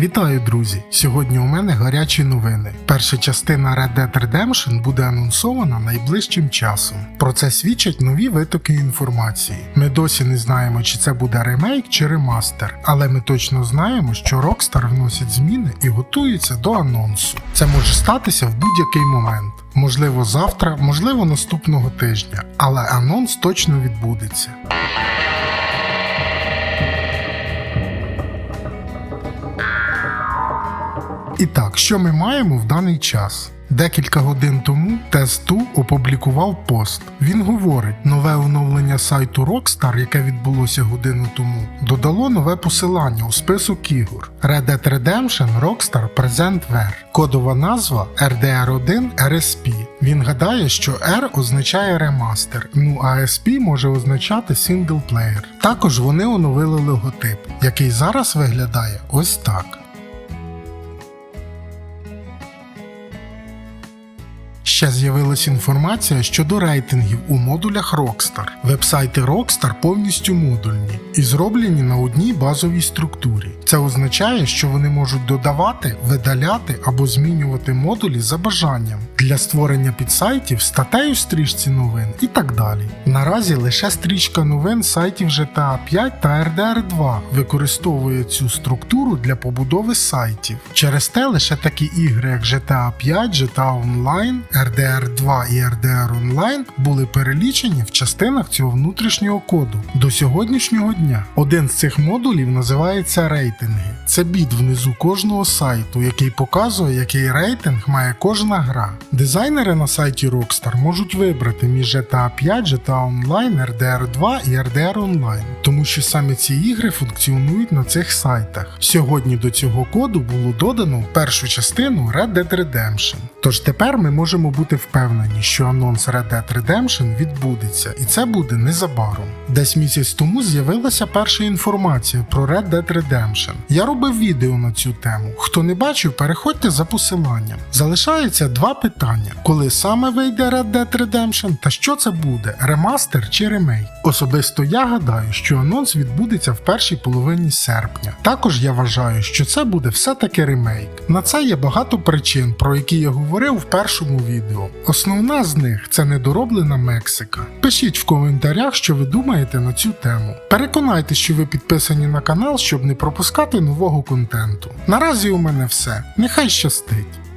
Вітаю, друзі! Сьогодні у мене гарячі новини. Перша частина Red Dead Redemption буде анонсована найближчим часом. Про це свідчать нові витоки інформації. Ми досі не знаємо, чи це буде ремейк чи ремастер, але ми точно знаємо, що Rockstar вносить зміни і готується до анонсу. Це може статися в будь-який момент. Можливо, завтра, можливо, наступного тижня, але анонс точно відбудеться. І так, що ми маємо в даний час? Декілька годин тому Тесту опублікував пост. Він говорить, нове оновлення сайту Rockstar, яке відбулося годину тому, додало нове посилання у список ігор. Red Dead Redemption Rockstar Present Where. Кодова назва RDR1 RSP. Він гадає, що R означає ремастер, ну а SP може означати синглплеєр. Також вони оновили логотип, який зараз виглядає ось так. Ще з'явилась інформація щодо рейтингів у модулях Rockstar. Вебсайти Rockstar повністю модульні і зроблені на одній базовій структурі. Це означає, що вони можуть додавати, видаляти або змінювати модулі за бажанням для створення підсайтів, статей у стрічці новин і так далі. Наразі лише стрічка новин сайтів GTA 5 та RDR 2 використовує цю структуру для побудови сайтів. Через те лише такі ігри, як GTA 5, GTA Online, RDR 2 і RDR Online були перелічені в частинах цього внутрішнього коду до сьогоднішнього дня. Один з цих модулів називається рейтинги. Це біт внизу кожного сайту, який показує, який рейтинг має кожна гра. Дизайнери на сайті Rockstar можуть вибрати між GTA 5, GTA Online, RDR 2 і RDR Online, тому що саме ці ігри функціонують на цих сайтах. Сьогодні до цього коду було додано першу частину Red Dead Redemption. Тож тепер ми можемо бути впевнені, що анонс Red Dead Redemption відбудеться, і це буде незабаром. Десь місяць тому з'явилася перша інформація про Red Dead Redemption. Я робив відео на цю тему. Хто не бачив, переходьте за посиланням. Залишається два питання: коли саме вийде Red Dead Redemption та що це буде ремастер чи ремейк? Особисто я гадаю, що анонс відбудеться в першій половині серпня. Також я вважаю, що це буде все-таки ремейк. На це є багато причин, про які я говорив в першому відео. Основна з них це недороблена Мексика. Пишіть в коментарях, що ви думаєте на цю тему. Переконайтеся, що ви підписані на канал, щоб не пропускати нового контенту. Наразі у мене все. Нехай щастить!